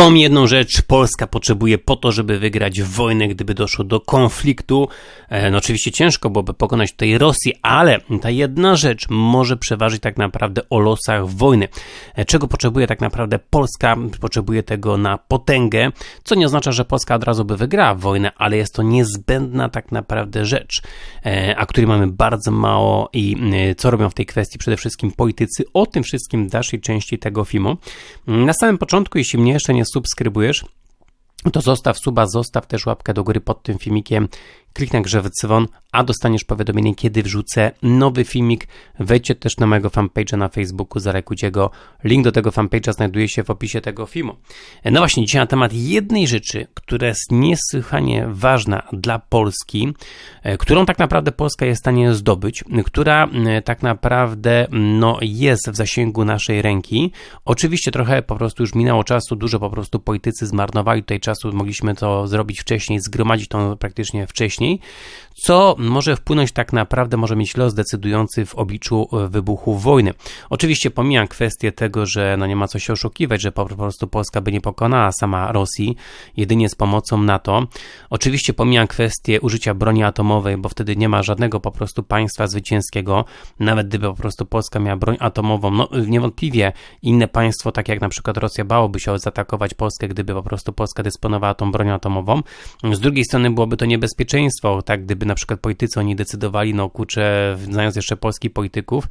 Tą jedną rzecz Polska potrzebuje po to, żeby wygrać wojnę, gdyby doszło do konfliktu. E, no oczywiście ciężko byłoby pokonać tutaj Rosję, ale ta jedna rzecz może przeważyć tak naprawdę o losach wojny. E, czego potrzebuje tak naprawdę Polska? Potrzebuje tego na potęgę, co nie oznacza, że Polska od razu by wygrała wojnę, ale jest to niezbędna tak naprawdę rzecz, e, a której mamy bardzo mało i co robią w tej kwestii przede wszystkim politycy. O tym wszystkim w dalszej części tego filmu. Na samym początku, jeśli mnie jeszcze nie subskrybujesz, to zostaw suba, zostaw też łapkę do góry pod tym filmikiem. Kliknij grze dzwon, a dostaniesz powiadomienie, kiedy wrzucę nowy filmik. Wejdźcie też na mojego fanpage'a na Facebooku, zalekujcie go. Link do tego fanpage'a znajduje się w opisie tego filmu. No właśnie, dzisiaj na temat jednej rzeczy, która jest niesłychanie ważna dla Polski, e, którą tak naprawdę Polska jest w stanie zdobyć, która e, tak naprawdę no, jest w zasięgu naszej ręki. Oczywiście trochę po prostu już minęło czasu, dużo po prostu politycy zmarnowali tutaj czasu, mogliśmy to zrobić wcześniej, zgromadzić to praktycznie wcześniej, co może wpłynąć tak naprawdę, może mieć los decydujący w obliczu e, wybuchu wojny. Oczywiście pomijam kwestię tego, że no nie ma co się oszukiwać, że po prostu Polska by nie pokonała sama Rosji, jedynie z pomocą NATO. Oczywiście pomijam kwestię użycia broni atomowej, bo wtedy nie ma żadnego po prostu państwa zwycięskiego, nawet gdyby po prostu Polska miała broń atomową, no niewątpliwie inne państwo, tak jak na przykład Rosja, bałoby się zaatakować Polskę, gdyby po prostu Polska dysponowała tą bronią atomową. Z drugiej strony byłoby to niebezpieczeństwo, tak, gdyby na przykład politycy oni decydowali, no kurczę, znając jeszcze polskich polityków.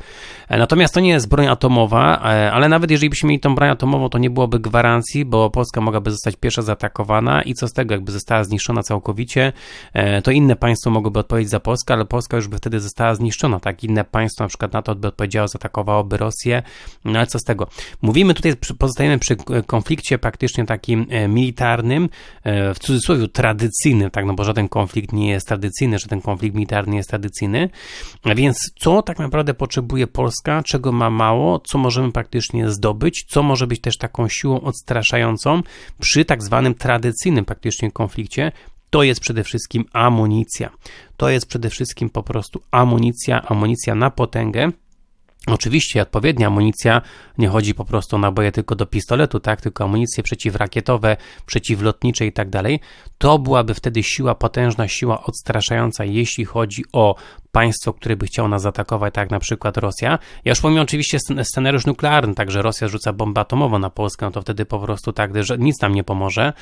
E, natomiast to nie jest broń atomowa, e, ale nawet jeżeli byśmy mieli tą broń atomową, to nie byłoby gwarancji, bo Polska mogłaby zostać pierwsza zaatakowana i co z tego, jakby została zniszczona całkowicie, e, to inne państwo mogłoby odpowiedzieć za Polskę, ale Polska już by wtedy została zniszczona, tak? Inne państwo, na przykład NATO by odpowiedziało, zaatakowałoby Rosję, no ale co z tego? Mówimy tutaj, pozostajemy przy konflikcie praktycznie takim militarnym, w cudzysłowie tradycyjnym, tak, no bo żaden konflikt nie jest tradycyjny, że ten konflikt militarny jest tradycyjny. Więc co tak naprawdę potrzebuje Polska, czego ma mało, co możemy praktycznie zdobyć, co może być też taką siłą odstraszającą przy tak zwanym tradycyjnym praktycznie konflikcie, to jest przede wszystkim amunicja. To jest przede wszystkim po prostu amunicja, amunicja na potęgę. Oczywiście odpowiednia amunicja, nie chodzi po prostu o naboje tylko do pistoletu, tak, tylko amunicje przeciwrakietowe, przeciwlotnicze i tak dalej, to byłaby wtedy siła, potężna siła odstraszająca, jeśli chodzi o państwo, które by chciało nas zaatakować, tak jak na przykład Rosja. Ja już pomimo oczywiście scenariusz nuklearny, także Rosja rzuca bombę atomową na Polskę, no to wtedy po prostu tak, że nic nam nie pomoże,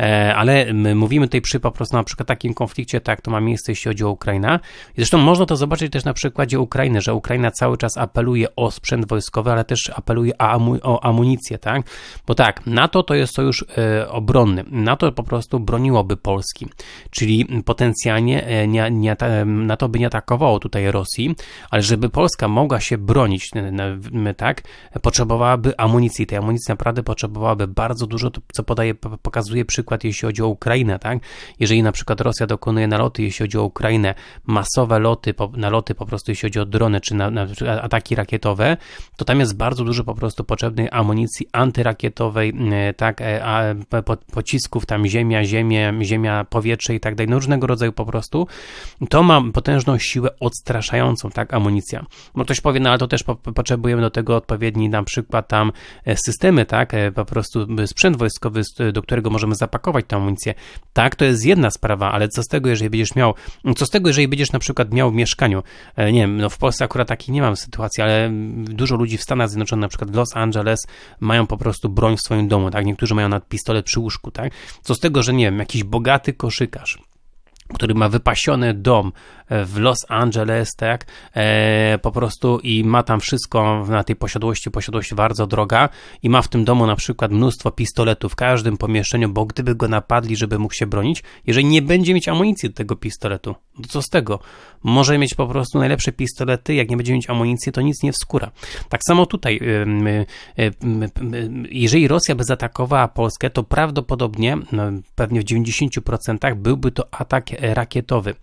e, ale my mówimy tutaj przy po prostu na przykład takim konflikcie, tak, to ma miejsce, jeśli chodzi o Ukrainę. Zresztą można to zobaczyć też na przykładzie Ukrainy, że Ukraina cały czas apeluje o sprzęt wojskowy, ale też apeluje o, amunicję, tak, bo tak, NATO to jest sojusz e, obronny, NATO po prostu broniłoby Polski, czyli potencjalnie e, nie, nie, NATO by nie atakował brakowało tutaj Rosji, ale żeby Polska mogła się bronić, tak, potrzebowałaby amunicji. Tej amunicji naprawdę potrzebowałaby bardzo dużo, co podaje, pokazuje przykład, jeśli chodzi o Ukrainę, tak. Jeżeli na przykład Rosja dokonuje naloty, jeśli chodzi o Ukrainę, masowe loty, naloty po prostu, jeśli chodzi o drony, czy na, na ataki rakietowe, to tam jest bardzo dużo po prostu potrzebnej amunicji antyrakietowej, tak, e, a, po, pocisków, tam ziemia, ziemię, ziemia, powietrze i tak dalej, no różnego rodzaju po prostu. To ma potężną siłę siłę odstraszającą, tak, amunicja. Bo ktoś powie, no ale to też po, potrzebujemy do tego odpowiedni na przykład tam e, systemy, tak, e, po prostu sprzęt wojskowy, do którego możemy zapakować tę amunicję. Tak, to jest jedna sprawa, ale co z tego, jeżeli będziesz miał, co z tego, jeżeli będziesz na przykład miał w mieszkaniu, e, nie wiem, no w Polsce akurat takiej nie mam sytuacji, ale dużo ludzi w Stanach Zjednoczonych, na przykład w Los Angeles, mają po prostu broń w swoim domu, tak, niektórzy mają nad pistolet przy łóżku, tak, co z tego, że nie wiem, jakiś bogaty koszykarz, który ma wypasiony dom w Los Angeles, tak, e, po prostu i ma tam wszystko na tej posiadłości, posiadłość bardzo droga i ma w tym domu na przykład mnóstwo pistoletów w każdym pomieszczeniu, bo gdyby go napadli, żeby mógł się bronić, jeżeli nie będzie mieć amunicji do tego pistoletu, to co z tego? Może mieć po prostu najlepsze pistolety, jak nie będzie mieć amunicji, to nic nie wskóra. Tak samo tutaj, jeżeli Rosja by zaatakowała Polskę, to prawdopodobnie, no, pewnie w 90% byłby to atak rakietowy,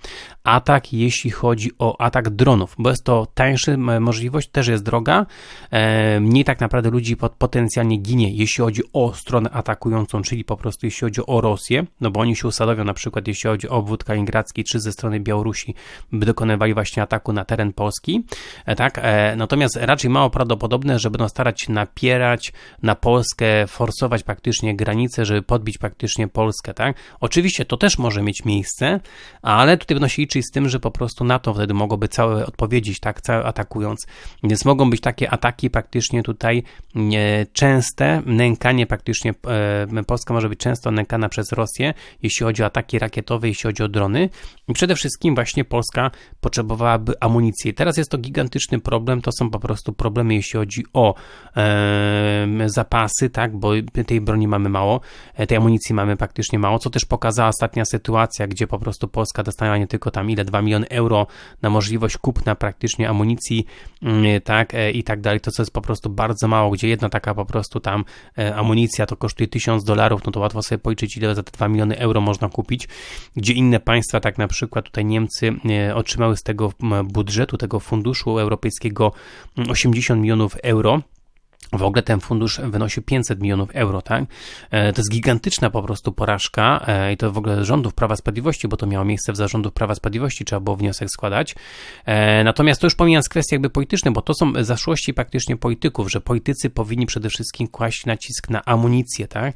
atak jeśli chodzi o atak dronów, bo jest to tańsza możliwość, też jest droga, e, mniej tak naprawdę ludzi potencjalnie ginie, jeśli chodzi o stronę atakującą, czyli po prostu jeśli chodzi o Rosję, no bo oni się usadowią na przykład jeśli chodzi o obwód kaliningradzki, czy ze strony Białorusi, by dokonywali właśnie ataku na teren Polski, e, tak, natomiast raczej mało prawdopodobne, że będą starać się napierać na Polskę, forsować praktycznie granice, żeby podbić praktycznie Polskę, tak? Oczywiście to też może mieć miejsce, ale tutaj liczyć z tym, że po prostu NATO wtedy mogłoby całe odpowiedzieć, tak, całe atakując. Więc mogą być takie ataki praktycznie tutaj e, częste, nękanie praktycznie, e, Polska może być często nękana przez Rosję, jeśli chodzi o ataki rakietowe, jeśli chodzi o drony. I przede wszystkim właśnie Polska potrzebowałaby amunicji. Teraz jest to gigantyczny problem, to są po prostu problemy, jeśli chodzi o e, zapasy, tak, bo tej broni mamy mało, tej amunicji mamy praktycznie mało, co też pokazała ostatnia sytuacja, gdzie po prostu Polska dostała nie tylko tam ile, 2 miliony euro na możliwość kupna praktycznie amunicji, mm, tak, e, i tak dalej, to co jest po prostu bardzo mało, gdzie jedna taka po prostu tam e, amunicja to kosztuje 1000 dolarów, no to łatwo sobie policzyć, ile za te 2 miliony euro można kupić, gdzie inne państwa, tak na przykład tutaj Niemcy otrzymały z tego budżetu, tego funduszu europejskiego 80 mm, milionów euro, w ogóle ten fundusz wynosi 500 milionów euro, tak? E, to jest gigantyczna po prostu porażka e, i to w ogóle rządów Prawa Sprawiedliwości, bo to miało miejsce w zarządów Prawa Sprawiedliwości, trzeba było wniosek składać. E, natomiast to już pomijając kwestie jakby polityczne, bo to są zaszłości praktycznie polityków, że politycy powinni przede wszystkim kłaść nacisk na amunicję, tak?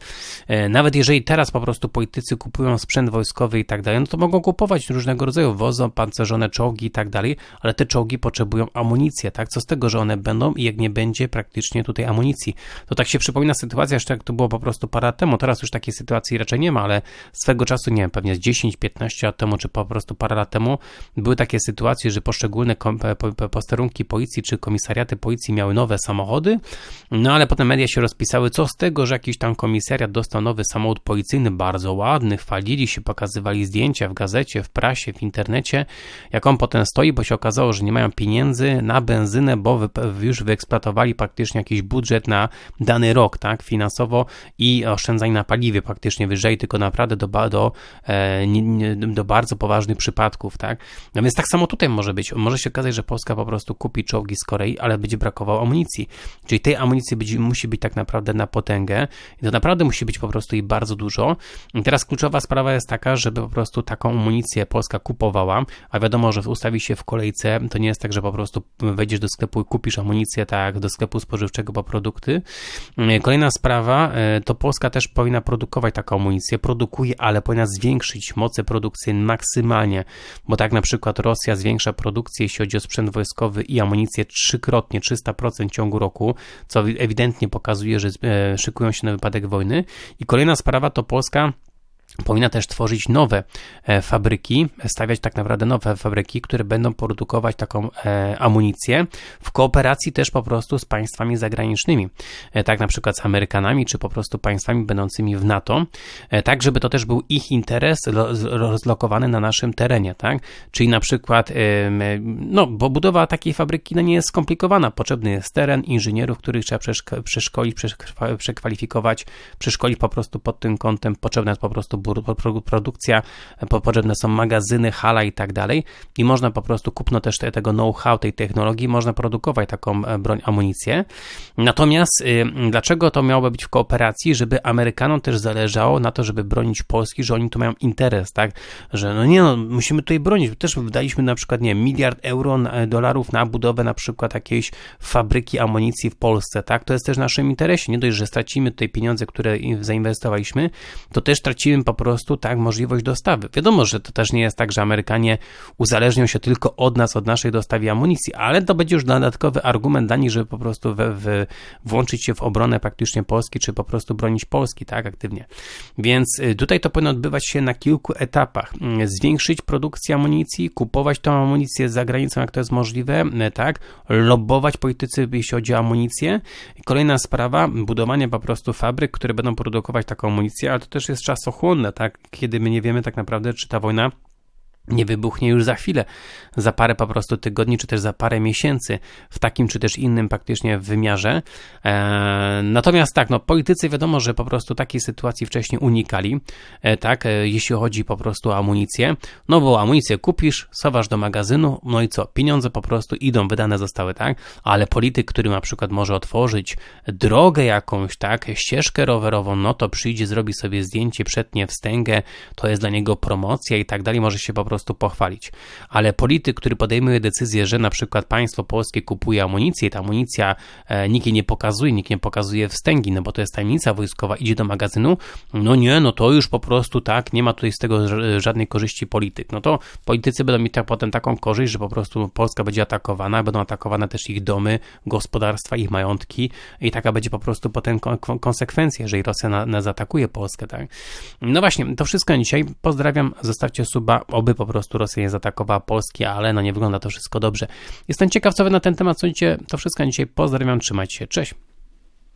Nawet jeżeli teraz po prostu politycy kupują sprzęt wojskowy i tak dalej, no to mogą kupować różnego rodzaju wozy, pancerzone czołgi i tak dalej, ale te czołgi potrzebują amunicję, tak? Co z tego, że one będą i jak nie będzie praktycznie tutaj tej amunicji. To tak się przypomina sytuacja, jeszcze jak to było po prostu parę lat temu. Teraz już takiej sytuacji raczej nie ma, ale swego czasu, nie wiem, pewnie z 10-15 lat temu, czy po prostu parę lat temu, były takie sytuacje, że poszczególne posterunki policji czy komisariaty policji miały nowe samochody, no ale potem media się rozpisały, co z tego, że jakiś tam komisariat dostał nowy samochód policyjny, bardzo ładny, chwalili się, pokazywali zdjęcia w gazecie, w prasie, w internecie, jak on potem stoi, bo się okazało, że nie mają pieniędzy na benzynę, bo już wyeksploatowali praktycznie jakiś budżet na dany rok, tak, finansowo i oszczędzanie na paliwie praktycznie wyżej, tylko naprawdę do, do, e, do bardzo poważnych przypadków, tak. No więc tak samo tutaj może być. Może się okazać, że Polska po prostu kupi czołgi z Korei, ale będzie brakowało amunicji. Czyli tej amunicji będzie, musi być tak naprawdę na potęgę i to naprawdę musi być po prostu jej bardzo dużo. I teraz kluczowa sprawa jest taka, żeby po prostu taką amunicję Polska kupowała, a wiadomo, że ustawi się w kolejce, to nie jest tak, że po prostu wejdziesz do sklepu i kupisz amunicję, tak, do sklepu spożywczego po produkty. Mm, kolejna sprawa, e, to Polska też powinna produkować taką amunicję. Produkuje, ale powinna zwiększyć moce produkcyjne maksymalnie, bo tak na przykład Rosja zwiększa produkcję, jeśli chodzi o sprzęt wojskowy i amunicję trzykrotnie, 300% w ciągu roku, co ewidentnie pokazuje, że e, szykują się na wypadek wojny. I kolejna sprawa to Polska Powinna też tworzyć nowe e, fabryki, stawiać tak naprawdę nowe fabryki, które będą produkować taką e, amunicję w kooperacji też po prostu z państwami zagranicznymi, e, tak na przykład z Amerykanami, czy po prostu państwami będącymi w NATO, tak żeby to też był ich interes rozlokowany na naszym terenie, tak? Czyli na przykład, no, bo budowa takiej fabryki no, nie jest skomplikowana, potrzebny jest teren, inżynierów, których trzeba przeszkolić, przekwalifikować, przeszkolić po prostu pod tym kątem, potrzebna jest po prostu produkcja, potrzebne są magazyny, hala i tak dalej. I można po prostu kupno też tego know-how, tej technologii, można produkować taką e, broń, amunicję. Natomiast y, dlaczego to miałoby być w kooperacji, żeby Amerykanom też zależało na to, żeby bronić Polski, że oni tu mają interes, tak, że no nie no, musimy tutaj bronić, też wydaliśmy na przykład, nie miliard euro, dolarów na budowę na przykład jakiejś fabryki amunicji w Polsce, tak, to jest też w naszym interesie, nie dość, że stracimy tutaj pieniądze, które zainwestowaliśmy, to też tracimy po prostu tak możliwość dostawy. Wiadomo, że to też nie jest tak, że Amerykanie uzależnią się tylko od nas, od naszej dostawy amunicji, ale to będzie już dodatkowy argument dla nich, żeby po prostu we, włączyć się w obronę praktycznie Polski, czy po prostu bronić Polski, tak, aktywnie. Więc y, tutaj to powinno odbywać się na kilku etapach. Mm, zwiększyć produkcję amunicji, kupować tą amunicję za granicą, jak to jest możliwe, tak, lobować politycy, jeśli chodzi o amunicję. Kolejna sprawa, budowanie po prostu fabryk, które będą produkować taką amunicję, ale to też jest czasochłonne, tak? Kiedy my nie wiemy tak naprawdę, czy ta wojna nie wybuchnie już za chwilę, za parę po prostu tygodni, czy też za parę miesięcy w takim czy też innym praktycznie wymiarze. E, natomiast tak, no politycy wiadomo, że po prostu takiej sytuacji wcześniej unikali, e, tak, e, jeśli chodzi po prostu o amunicję, no bo amunicję kupisz, sowasz do magazynu, no i co, pieniądze po prostu idą, wydane zostały, tak, ale polityk, który na przykład może otworzyć drogę jakąś, tak, ścieżkę rowerową, no to przyjdzie, zrobi sobie zdjęcie, przetnie wstęgę, to jest dla niego promocja i tak dalej, może się po prostu pochwalić. Ale polityk, który podejmuje decyzję, że na przykład państwo polskie kupuje amunicję, ta amunicja e, nikt jej nie pokazuje, nikt nie pokazuje wstęgi, no bo to jest tajemnica wojskowa, idzie do magazynu, no nie, no to już po prostu tak, nie ma tutaj z tego żadnej korzyści polityk. No to politycy będą mieć tak potem taką korzyść, że po prostu Polska będzie atakowana, będą atakowane też ich domy, gospodarstwa, ich majątki i taka będzie po prostu potem konsekwencja, jeżeli Rosja na, na zaatakuje Polskę, tak. No właśnie, to wszystko dzisiaj. Pozdrawiam, zostawcie suba, oby po prostu Rosja nie zaatakowała Polski, ale no nie wygląda to wszystko dobrze. Jestem ciekaw, co wy na ten temat sądzicie. To wszystko dzisiaj. Pozdrawiam, trzymajcie się. Cześć.